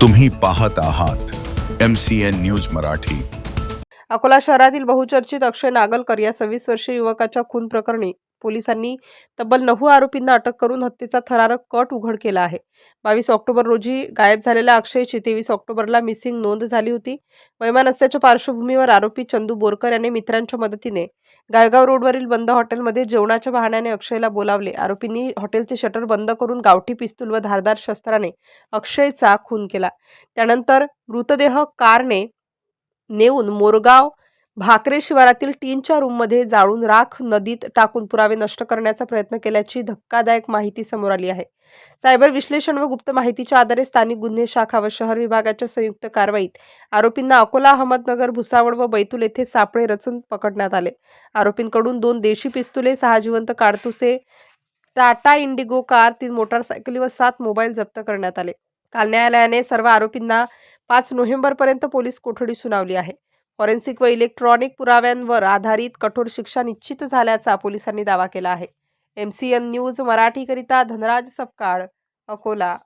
तुम्ही पाहत आहात M C N news Marathi. Akola शहरातील बहुचर्चित अक्षय नागलकर या सव्वीस वर्षीय युवकाच्या खून प्रकरणी पोलिसांनी तब्बल नऊ आरोपींना अटक करून हत्येचा थरारक कट उघड केला आहे. बावीस ऑक्टोबर रोजी गायब झालेल्या अक्षयची तेवीस ऑक्टोबरला मिसिंग नोंद झाली होती. वैमान असल्याच्या पार्श्वभूमीवर आरोपी चंदू बोरकर याने मित्रांच्या मदतीने गायगाव रोडवरील बंद हॉटेलमध्ये जेवणाच्या बहाण्याने अक्षयला बोलावले. आरोपींनी हॉटेलचे शटर बंद करून गावठी पिस्तूल व धारदार शस्त्राने अक्षयचा खून केला. त्यानंतर मृतदेह कारने नेऊन मोरगाव भाकरे शिवारातील टीनच्या रूममध्ये जाळून राख नदीत टाकून पुरावे नष्ट करण्याचा प्रयत्न केल्याची धक्कादायक माहिती समोर आली आहे. सायबर विश्लेषण व गुप्त माहितीच्या आधारे स्थानिक गुन्हे शाखा व शहर विभागाच्या संयुक्त कारवाईत आरोपींना अकोला अहमदनगर भुसावळ व बैतूल येथे सापळे रचून पकडण्यात आले. आरोपींकडून दोन देशी पिस्तुले सहा जिवंत काडतुसे टाटा इंडिगो कार तीन मोटारसायकली व सात मोबाईल जप्त करण्यात आले. काल न्यायालयाने सर्व आरोपींना पाच नोव्हेंबरपर्यंत पोलीस कोठडी सुनावली आहे. फॉरेन्सिक व इलेक्ट्रॉनिक पुराव्यांवर आधारित कठोर शिक्षा निश्चित झाल्याचा पोलिसांनी दावा केला आहे. एम सी एन न्यूज मराठीकरिता धनराज सपकाळ अकोला.